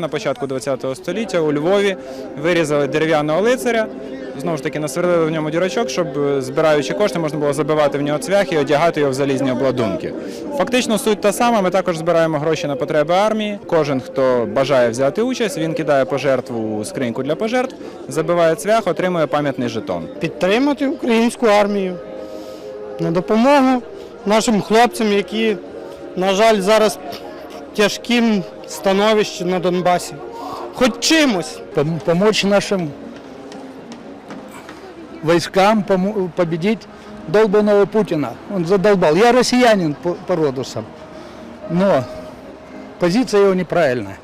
На початку ХХ століття у Львові вирізали дерев'яного лицаря. Знову ж таки, насверлили в ньому дірочок, щоб е, збираючи кошти, можна було забивати в нього цвях і одягати його в залізні обладунки. Фактично суть та сама. Ми також збираємо гроші на потреби армії. Кожен, хто бажає взяти участь, він кидає пожертву у скриньку для пожертв, забиває цвях, отримує пам'ятний жетон. підтримати українську армію на допомогу нашим хлопцям, які, на жаль, зараз в тяжкім становищі на Донбасі. Хоч чимось. помочь нашим войскам победить долбанного Путина. Он задолбал. Я россиянин по, по роду сам, но позиция его неправильная.